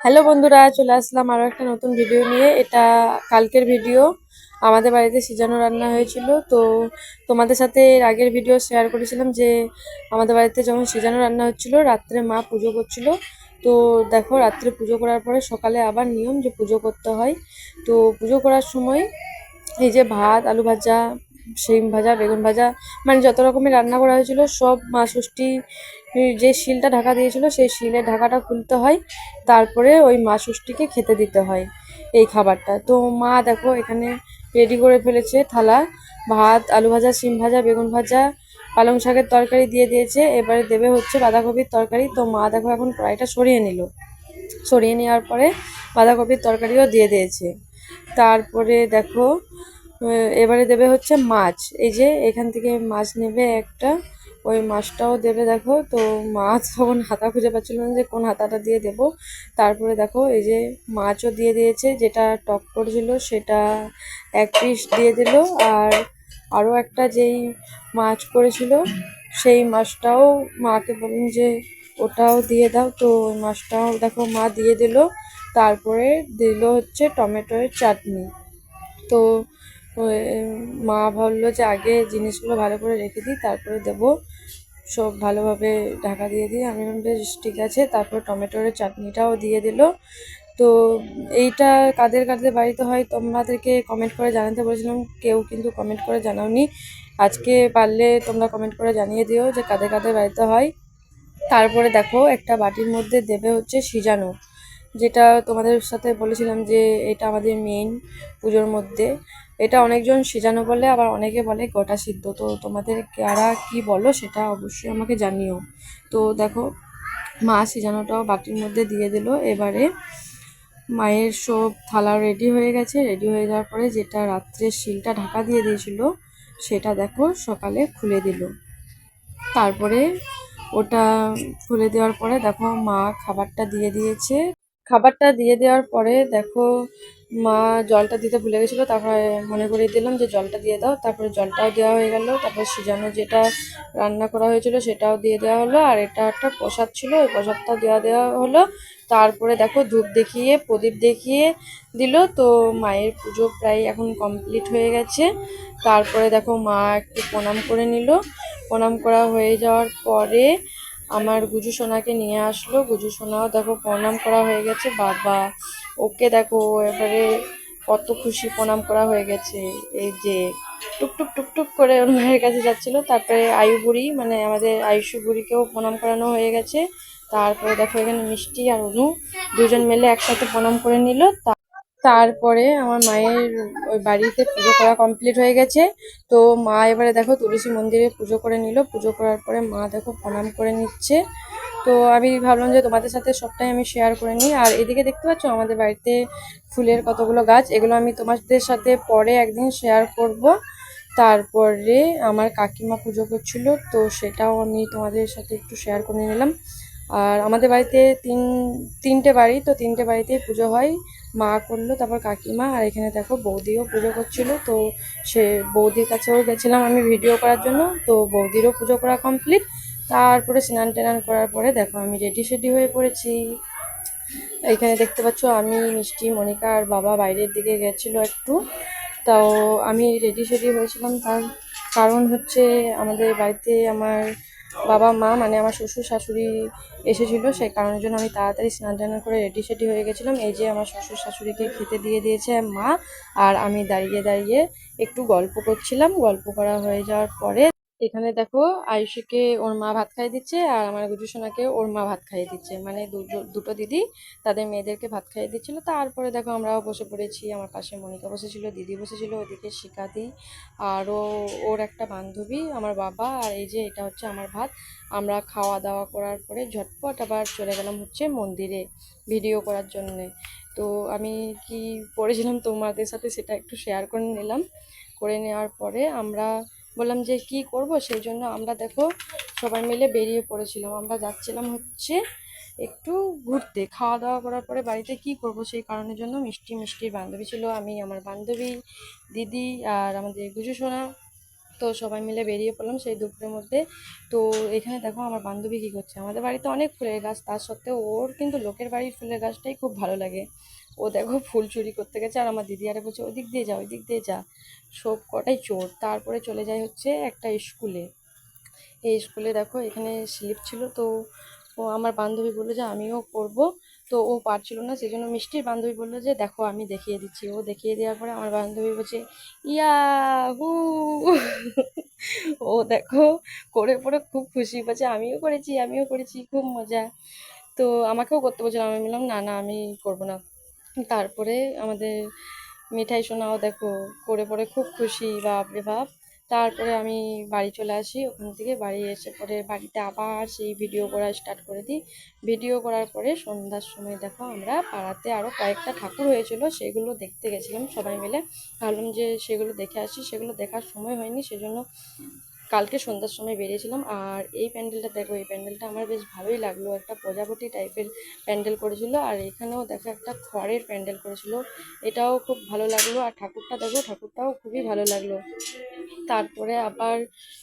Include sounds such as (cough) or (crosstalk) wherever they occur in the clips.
Hello বন্ধুরা, চলে আসলাম আরও একটা নতুন ভিডিও নিয়ে। এটা কালকের ভিডিও আমাদের বাড়িতে সিজানো রান্না হয়েছিল। তো তোমাদের সাথে এর আগের ভিডিও শেয়ার করেছিলাম যে, আমাদের বাড়িতে যখন সিজানো রান্না হচ্ছিল, রাত্রে মা পুজো করছিল। তো দেখো, রাত্রে পুজো করার পরে সকালে আবার নিয়ম যে পুজো করতে হয়। তো পুজো করার সময় এই যে ভাত, আলু ভাজা শিম ভাজা, বেগুন ভাজা মানে যত রকমের রান্না করা হয়েছিল, সব মা ষষ্ঠী যে শিলটা ঢাকা দিয়েছিল, সেই শিলের ঢাকাটা খুলতে হয়। তারপরে ওই মা ষষ্ঠীকে খেতে দিতে হয় এই খাবারটা। তো মা দেখো, এখানে রেডি করে ফেলেছে থালা। ভাত, আলু ভাজা, শিম ভাজা, বেগুন ভাজা, পালং শাকের তরকারি দিয়ে দিয়েছে। এবারে দেবে হচ্ছে বাঁধাকপির তরকারি। তো মা দেখো এখন কড়াইটা সরিয়ে নিল। সরিয়ে নেওয়ার পরে বাঁধাকপির তরকারিও দিয়ে দিয়েছে। তারপরে দেখো এবারে দেবে হচ্ছে মাছ। এই যে এখান থেকে মাছ নেবে একটা, ওই মাছটাও দেবে দেখো। তো মাছ (laughs) তখন হাতা খুঁজে পাচ্ছিল না যে কোন হাতাটা দিয়ে দেবো। তারপরে দেখো এই যে মাছও দিয়ে দিয়েছে, যেটা টক করেছিল সেটা এক পিস দিয়ে দিল। আর আরও একটা যেই মাছ করেছিল, সেই মাছটাও মাকে বলুন যে ওটাও দিয়ে দাও। তো ওই মাছটাও দেখো মা দিয়ে দিল। তারপরে দিল হচ্ছে টমেটোর চাটনি। তো মা ভাবলো যে আগে জিনিসগুলো ভালো করে রেখে দিই, তারপরে দেবো। সব ভালোভাবে ঢাকা দিয়ে দিই আমি বেশ, ঠিক আছে। তারপর টমেটোর চাটনিটাও দিয়ে দিল। তো এইটা কাদের কাদের বাড়িতে হয় তোমাদেরকে কমেন্ট করে জানাতে বলেছিলাম, কেউ কিন্তু কমেন্ট করে জানাওনি। আজকে পারলে তোমরা কমেন্ট করে জানিয়ে দিও যে কাদের কাদের বাড়িতে হয়। তারপরে দেখো, একটা বাটির মধ্যে দেবে হচ্ছে সিজানো। যেটা তোমাদের সাথে বলেছিলাম যে এটা আমাদের মেইন পুজোর মধ্যে। এটা অনেকজন সিজানো বলে, আবার অনেকে বলে গোটা সিদ্ধ। তো তোমাদের কারা কি বলো সেটা অবশ্যই আমাকে জানিও। তো দেখো, মা সিজানোটাও বাটির মধ্যে দিয়ে দিল। এবারে মায়ের সব থালা রেডি হয়ে গেছে। রেডি হয়ে যাওয়ার পরে যেটা রাত্রে শিলটা ঢাকা দিয়ে দিয়েছিল, সেটা দেখো সকালে খুলে দিল। তারপরে ওটা খুলে দেওয়ার পরে দেখো মা খাবারটা দিয়ে দিয়েছে। খাবারটা দিয়ে দেওয়ার পরে দেখো মা জলটা দিতে ভুলে গেছিল, তারপরে মনে করিয়ে দিলাম যে জলটা দিয়ে দাও, তারপরে জলটাও দেওয়া হয়ে গেল, তারপর সিজানো যেটা রান্না করা হয়েছিল সেটাও দিয়ে দেওয়া হলো, আর এটা একটা প্রসাদ ছিল, ওই প্রসাদটাও দেওয়া দেওয়া হলো, তারপরে দেখো ধূপ দেখিয়ে, প্রদীপ দেখিয়ে দিল, তো মায়ের পুজো প্রায় এখন কমপ্লিট হয়ে গেছে, তারপরে দেখো মা একটু প্রণাম করে নিল, প্রণাম করা হয়ে যাওয়ার পরে আমার গুজু সোনাকে নিয়ে আসলো। গুজু সোনাও দেখো, প্রণাম করা হয়ে গেছে। বাবা, ওকে দেখো, এবারে কত খুশি প্রণাম করা হয়ে গেছে। এই যে টুকটুক টুকটুক করে ওর মায়ের কাছে যাচ্ছিল। তারপরে আয়ু বুড়ি মানে আমাদের আয়ুষু বুড়িকেও প্রণাম করানো হয়ে গেছে। তারপরে দেখো এখানে মিষ্টি আর অনু, দুজন মিলে একসাথে প্রণাম করে নিল। তারপরে আমার মায়ের ওই বাড়িতে পুজো করা কমপ্লিট হয়ে গেছে। তো মা এবারে দেখো তুলসী মন্দিরে পুজো করে নিল। পুজো করার পরে মা দেখো প্রণাম করে নিচ্ছে। তো আমি ভাবলাম যে তোমাদের সাথে সবটাই আমি শেয়ার করে নিই। আর এদিকে দেখতে পাচ্ছ আমাদের বাড়িতে ফুলের কতগুলো গাছ, এগুলো আমি তোমাদের সাথে পরে একদিন শেয়ার করব। তারপরে আমার কাকিমা পুজো করছিল, তো সেটাও আমি তোমাদের সাথে একটু শেয়ার করে নিলাম। আর আমাদের বাড়িতে তিন, তিনটে বাড়ি, তো তিনটে বাড়িতেই পুজো হয়। মা করল, তারপর কাকিমা, আর এখানে দেখো বৌদিও পুজো করছিল, তো সে বৌদির কাছেও গেছিলাম আমি ভিডিও করার জন্য, তো বৌদিরও পুজো করা কমপ্লিট তারপরে স্নান টেনান করার পরে দেখো আমি রেডি সেডি হয়ে পড়েছি। এখানে দেখতে পাচ্ছ আমি, মিষ্টি, মনিকা আর বাবা বাইরের দিকে গেছিল একটু। তাও আমি রেডি সেডি হয়েছিলাম, তার কারণ হচ্ছে আমাদের বাড়িতে আমার বাবা, মা মানে আমার শ্বশুর, শাশুড়ি এসেছিল সেই কারণের জন্য আমি তাড়াতাড়ি স্নান টান করে রেডি সেডি হয়ে গেছিলাম। এই যে আমার শ্বশুর শাশুড়িকে খেতে দিয়ে দিয়েছে মা, আর আমি দাঁড়িয়ে দাঁড়িয়ে একটু গল্প করছিলাম। গল্প করা হয়ে যাওয়ার পরে এখানে দেখো আয়ুষীকে ওর মা ভাত খাইয়ে দিচ্ছে আর আমার গুজু সোনাকে ওর মা ভাত খাইয়ে দিচ্ছে। মানে দুটো- দিদি তাদের মেয়েদেরকে ভাত খাইয়ে দিচ্ছিল। তারপরে দেখো আমরাও বসে পড়েছি, আমার পাশে মনিকা বসেছিল, দিদি বসেছিল, ওদিকে শিকাদি আরও ওর একটা বান্ধবী, আমার বাবা আর এই যে এটা হচ্ছে আমার ভাত। আমরা খাওয়া দাওয়া করার পরে ঝটপট আবার চলে গেলাম হচ্ছে মন্দিরে ভিডিও করার জন্যে। তো আমি কি করেছিলাম তোমাদের সাথে সেটা একটু শেয়ার করে নিলাম। করে নেওয়ার পরে আমরা বললাম যে, কি করব? সেই জন্য আমরা দেখো সবাই মিলে বেরিয়ে পড়েছিলাম। আমরা যাচ্ছিলাম হচ্ছে একটু ঘুরতে। খাওয়া দাওয়া করার পরে বাড়িতে কি করব সেই কারণের জন্য মিষ্টি মিষ্টির বান্ধবী ছিল। আমি, আমার বান্ধবী, দিদি আর আমাদের গুজু সোনা। তো সবাই মিলে বেরিয়ে পড়লাম সেই দুপুরের মধ্যে। তো এখানে দেখো আমার বান্ধবী কী করছে? আমাদের বাড়িতে অনেক ফুলের গাছ। তার সত্ত্বেও ওর কিন্তু লোকের বাড়ির ফুলের গাছটাই খুব ভালো লাগে। ও দেখো ফুল চুরি করতে গেছে আর আমার দিদি আরে বলছে ওই দিক দিয়ে যা ওই দিক দিয়ে যা। সব কটাই চোর। তারপরে চলে যায় হচ্ছে একটা স্কুলে। এই স্কুলে দেখো এখানে স্লিপ ছিল, তো ও আমার বান্ধবী বলল যে, আমিও করব। তো ও পারছিল না, সেই জন্য মিষ্টির বান্ধবী বলল যে, দেখো, আমি দেখিয়ে দিচ্ছি। ও দেখিয়ে দেওয়ার পরে আমার বান্ধবী বলছে ইয়া হু ও দেখো করে পরে খুব খুশি, বলছে, আমিও করেছি আমিও করেছি, খুব মজা। তো আমাকেও করতে বলছিল, আমি বললাম, না না, আমি করব না। তারপরে আমাদের মিঠাই সোনাও দেখো, করে পরে খুব খুশি বাপরে বাপ। তারপরে আমি বাড়ি চলে আসি, ওখান থেকে বাড়ি এসে পরে বাড়িতে আবার সেই ভিডিও করা স্টার্ট করে দিই। ভিডিও করার পরে সন্ধ্যার সময় দেখো আমরা পাড়াতে আরও কয়েকটা ঠাকুর হয়েছিল, সেগুলো দেখতে গেছিলাম সবাই মিলে। ভাবলাম যে সেগুলো দেখে আসি, সেগুলো দেখার সময় হয়নি, সেজন্য কালকে সন্ধ্যার সময় বেরিয়েছিলাম আর এই প্যান্ডেলটা দেখো, এই প্যান্ডেলটা আমার বেশ ভালোই লাগল। একটা প্রজাপতি টাইপের প্যান্ডেল করেছিল আর এখানেও দেখো একটা খড়ের প্যান্ডেল করেছিল। এটাও খুব ভালো লাগল আর ঠাকুরটা দেখো, ঠাকুরটাও খুবই ভালো লাগল। তারপরে আবার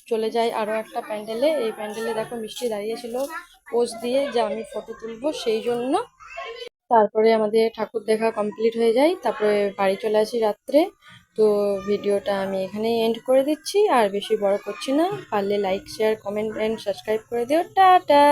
চলে যাই আরও একটা প্যান্ডেলে। এই প্যান্ডেলে দেখো মিষ্টি দাঁড়িয়েছিল পোজ দিয়ে যে আমি ফটো তুলবো সেই জন্য। তারপরে আমাদের ঠাকুর দেখা কমপ্লিট হয়ে যায়, তারপরে বাড়ি চলে আসি রাত্রে। তো ভিডিওটা আমি এখানেই এন্ড করে দিচ্ছি। আর বেশি বড় করছি না। পারলে like share comment and subscribe করে দিও। টাটা!